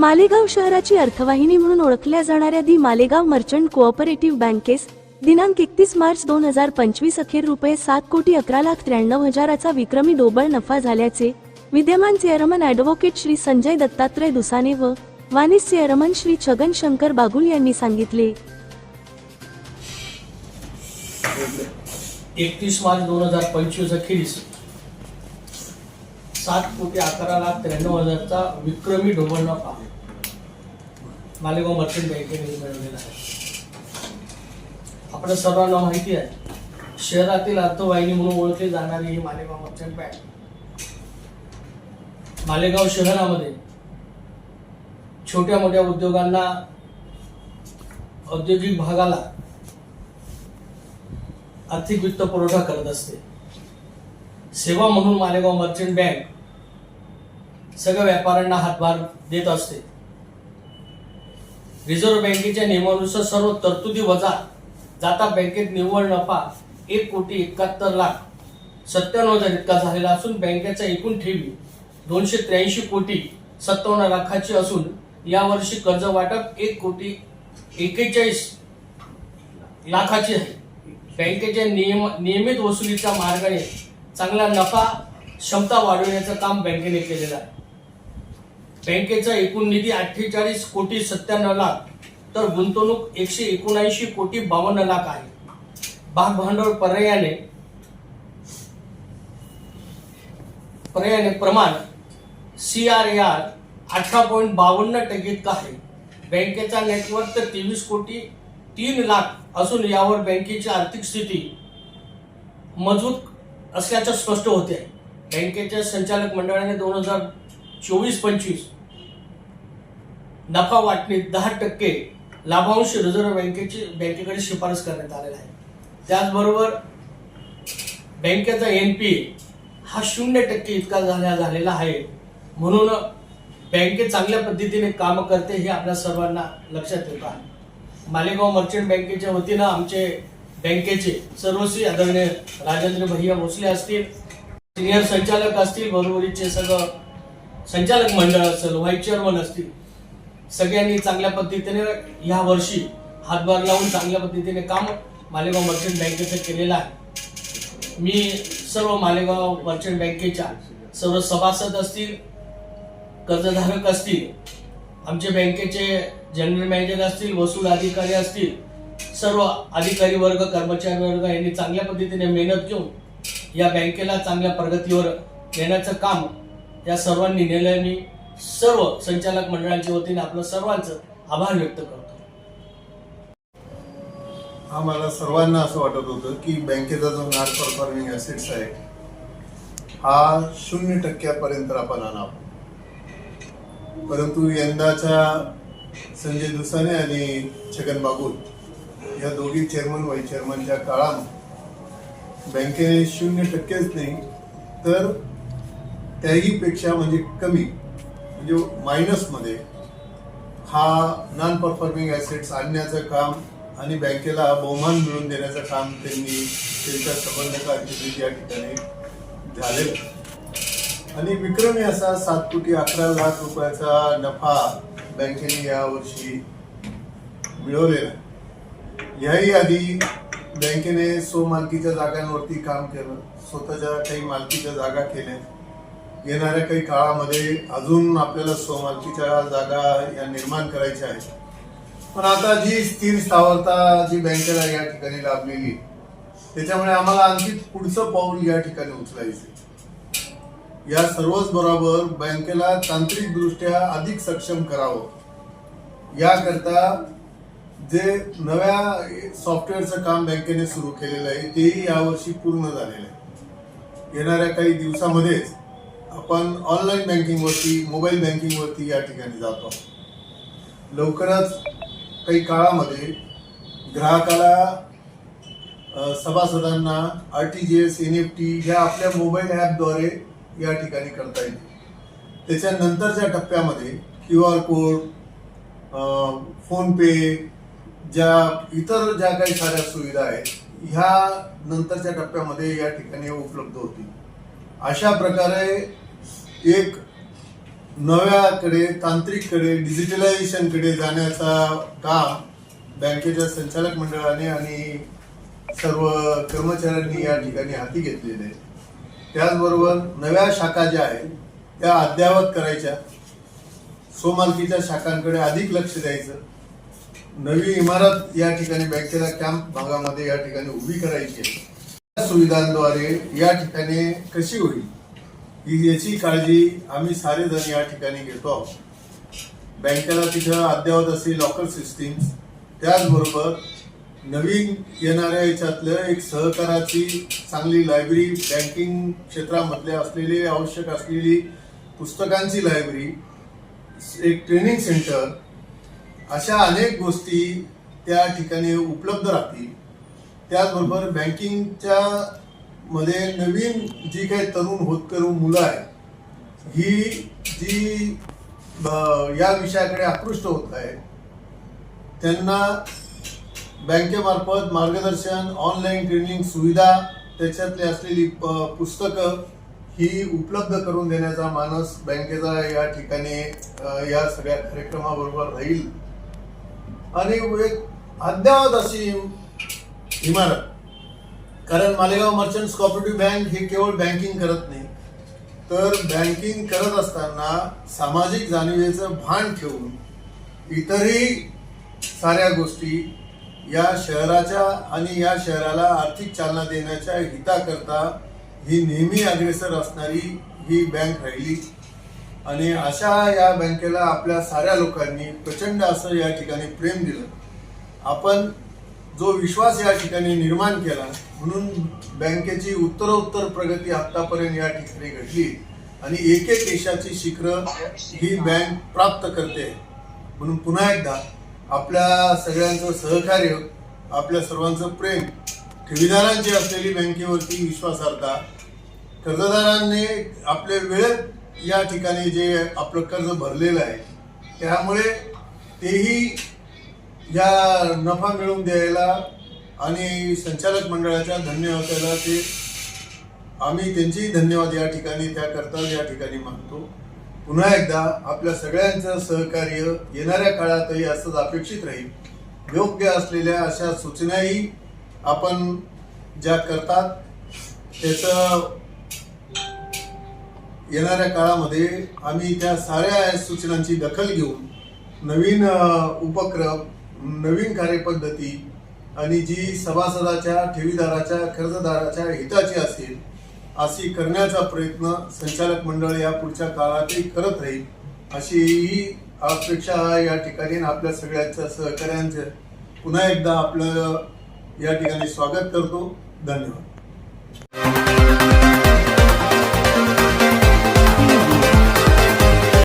मालेगाव शहराची अर्थवाहिनी म्हणून ओळखल्या जाणाऱ्या दी मालेगाव मर्चंट कोऑपरेटिव्ह बँकेस दिनांक एकतीस मार्च दोन हजार पंचवीस अखेर रुपये सात कोटी अकरा लाख त्र्याण्णव हजाराचा विक्रमी डोबळ नफा झाल्याचे विद्यमान चेअरमन ॲडव्होकेट श्री संजय दत्तात्रय दुसाने व वानिस चेअरमन श्री छगन शंकर बागुल यांनी सांगितले. एकतीस मार्च दोन हजार पंचवीस अखेरीस सात कोटी अकरा लाख त्र्याण्णव हजारचा विक्रमी ढोबळ नफा मालेगाव मर्चंट बँकेने मिळवलेला आहे. आपल्या सर्वांना माहिती आहे शहरातील अर्थवाहिनी म्हणून ओळखली जाणारी ही मालेगाव मर्चंट बँक मालेगाव शहरामध्ये छोट्या मोठ्या उद्योगांना औद्योगिक भागाला आर्थिक वित्त पुरवठा करत असते. सेवा म्हणून मालेगाव मर्चंट बँक सगळ्या व्यापाऱ्यांना हातभार देत असते. रिझर्व्ह बँकेच्या नियमानुसार सर्व तरतुदी वजा जाता बँकेत निव्वळ नफा एक कोटी एकाहत्तर लाख सत्त्याण्णव हजार इतका झालेला असून बँकेचा एकूण ठेवी दोनशे त्र्याऐंशी कोटी सत्तावन्न लाखाची असून यावर्षी कर्ज वाटप एक कोटी एक्केचाळीस लाखाची आहे. बँकेच्या नियम नियमित वसुलीच्या मार्गाने चांगला नफा क्षमता वाढवण्याचं काम बँकेने केलेलं आहे. बँकेचा एकूण निधी अठ्ठेचाळीस कोटी सत्त्याण्णव लाख तर गुंतवणूक एकशे एकोणऐंशी कोटी बावन्न लाख आहे. भाग भांडवल पर्यायाने पर्यायाने प्रमाण सी आर ए आर अठरा पॉईंट बावन्न टक्के इतका आहे. बँकेचा नेटवर्क तर तेवीस कोटी तीन लाख असून यावर बँकेची आर्थिक स्थिती मजबूत असल्याचं स्पष्ट होते बँकेच्या संचालक मंडळाने दोन हजार चोवीस पंचवीस नफा वाटणीत दहा टक्के लाभांश रिझर्व्ह बँकेची बँकेकडे शिफारस करण्यात आलेला आहे. त्याचबरोबर बँकेचा एन पी हा शून्य टक्के इतका झाला झालेला आहे. म्हणून बँके चांगल्या पद्धतीने काम करते हे आपल्या सर्वांना लक्षात येत आहे. मालेगाव मर्चंट बँकेच्या वतीनं आमचे बँकेचे सर्वस्वी आदरणीय राजेंद्र भैया भोसले असतील सिनियर संचालक असतील बरोबरीचे सगळं संचालक मंडळ असेल व्हाईस चेअरमन असतील सगळ्यांनी चांगल्या पद्धतीने या वर्षी हातभार लावून चांगल्या पद्धतीने काम मालेगाव मर्चंट बँकेचं केलेलं आहे. मी सर्व मालेगाव मर्चंट बँकेच्या सर्व सभासद असतील कर्जधारक असतील आमचे बँकेचे जनरल मॅनेजर असतील वसूल अधिकारी असतील सर्व अधिकारी वर्ग कर्मचारी वर्ग यांनी चांगल्या पद्धतीने मेहनत घेऊन या बँकेला चांगल्या प्रगतीवर नेण्याचं काम या सर्वांनी नेलं मी. सर्व संचालक मंडळाच्या वतीने आपलं सर्वांचं आभार व्यक्त करतो. आम्हाला सर्वांना असं वाटत होतं की बँकेचा जो नॉन परफॉर्मिंग असेट्स आहे हा शून्य टक्क्यापर्यंत आपण आणावा परंतु यंदाच्या संजय दुसाने आणि छगन बागुल या दोघी चेअरमन वाईस चेअरमनच्या काळात बँकेने शून्य टक्केच नाही तर त्याही पेक्षा म्हणजे कमी म्हणजे मायनसमध्ये हा नॉन परफॉर्मिंग ॲसेट्स आणण्याचं काम आणि बँकेला बहुमान मिळवून देण्याचं काम त्यांनी त्यांच्या संबंधकांची या ठिकाणी झालेलं आणि विक्रमी असा सात कोटी अकरा लाख रुपयाचा नफा बँकेने यावर्षी मिळवलेला. याही आधी बँकेने स्वमालकीच्या जागांवरती काम केलं स्वतःच्या काही मालकीच्या जागा केल्या येणाऱ्या काही काळामध्ये अजून आपल्याला स्वमालकीच्या जागा या निर्माण करायच्या आहेत. पण आता जी स्थिर स्थावरता जी बँकेला या ठिकाणी लाभलेली त्याच्यामुळे आम्हाला आणखी पुढचं पाऊल या ठिकाणी उचलायचं या सर्वच बरोबर बँकेला तांत्रिकदृष्ट्या अधिक सक्षम करावं. याकरता जे नव्या सॉफ्टवेअरचं काम बँकेने सुरू केलेलं आहे तेही यावर्षी पूर्ण झालेलं आहे. येणाऱ्या काही दिवसामध्येच आपण ऑनलाईन बँकिंगवरती मोबाईल बँकिंगवरती या ठिकाणी जातो. लवकरच काही काळामध्ये ग्राहकाला सभासदांना R T G S N F T ह्या आपल्या मोबाईल ॲपद्वारे या ठिकाणी करता येईल. त्याच्यानंतरच्या टप्प्यामध्ये क्यू आर कोड फोनपे ज्या इतर ज्या काही साऱ्या सुविधा आहेत ह्या नंतरच्या टप्प्यामध्ये या ठिकाणी उपलब्ध होतील. अशा प्रकारे एक नव्याकडे तांत्रिककडे डिजिटलायझेशनकडे जाण्याचा काम बँकेच्या संचालक मंडळाने आणि सर्व कर्मचाऱ्यांनी या ठिकाणी हाती घेतलेले आहे. त्याचबरोबर नव्या शाखा ज्या आहेत त्या अद्ययावत करायच्या. सोमालकीच्या शाखांकडे अधिक लक्ष द्यायचं. नवी इमारत या ठिकाणी बँकेला कॅम्प भागामध्ये या ठिकाणी उभी करायची आहे. सुविधांद्वारे या ठिकाणी कशी होईल? याची काळजी आम्ही सारे जण या ठिकाणी घेतो आहोत. बँकेला तिथं अद्ययावत असे लॉकर सिस्टीम त्याचबरोबर नवीन येणाऱ्या याच्यातलं एक सहकाराची चांगली लायब्ररी बँकिंग क्षेत्रामधले असलेली आवश्यक असलेली पुस्तकांची लायब्ररी एक ट्रेनिंग सेंटर अशा अनेक गोष्टी त्या ठिकाणी उपलब्ध राहतील. त्याचबरोबर बँकिंगच्या मध्ये नवीन जी काही तरुण होतकरू मुलं आहेत ही जी या विषयाकडे आकृष्ट होत आहे त्यांना बँकेमार्फत मार्गदर्शन ऑनलाईन ट्रेनिंग सुविधा त्याच्यातली असलेली प- पुस्तकं ही उपलब्ध करून देण्याचा मानस बँकेचा या ठिकाणी या सगळ्या कार्यक्रमाबरोबर राहील. आणि एक अद्यावत अशी इमारत कारण मालेगाव मर्चंट्स कॉपरेटिव्ह बँक हे केवळ बँकिंग करत नाही. तर बँकिंग करत असताना सामाजिक जाणीवेचं भान ठेवून इतरही साऱ्या गोष्टी या शहराच्या आणि या शहराला आर्थिक चालना देण्याच्या हिताकरता ही नेहमी अग्रेसर असणारी ही बँक राहिली. आणि अशा या बँकेला आपल्या साऱ्या लोकांनी प्रचंड असं या ठिकाणी प्रेम दिलं. आपण जो विश्वास या ठिकाणी निर्माण केला म्हणून बँकेची उत्तरोत्तर प्रगती आतापर्यंत या ठिकाणी घडली. आणि एक एक देशाची शिखरं ही बँक प्राप्त करते. म्हणून पुन्हा एकदा आपल्या सगळ्यांचं सहकार्य आपल्या सर्वांचं प्रेम ठेवीदारांची असलेली बँकेवरती विश्वासार्हता कर्जदारांनी आपले वेळेत या ठिकाणी जे आपलं कर्ज भरलेलं आहे त्यामुळे तेही या नफा मिळवून द्यायला आणि संचालक मंडळाच्या धन्यवादाला ते आम्ही त्यांचेही धन्यवाद या ठिकाणी त्याकरता या ठिकाणी मानतो पुन्हा एकदा आपल्या सगळ्यांचं सहकार्य येणाऱ्या काळातही असंच अपेक्षित राहील. योग्य असलेल्या अशा सूचनाही आपण ज्या करतात त्याचं येणाऱ्या काळामध्ये आम्ही त्या साऱ्या सूचनांची दखल घेऊन नवीन उपक्रम नवीन कार्यपद्धती आणि जी सभासदाच्या ठेवीदाराच्या कर्जदाराच्या हिताची असेल अशी करण्याचा प्रयत्न संचालक मंडळ या पुढच्या काळातही करत राहील अशी ही अपेक्षा या ठिकाणी आपल्या सगळ्यांच्या सहकार्यांचं पुन्हा एकदा आपलं या ठिकाणी स्वागत करतो. धन्यवाद.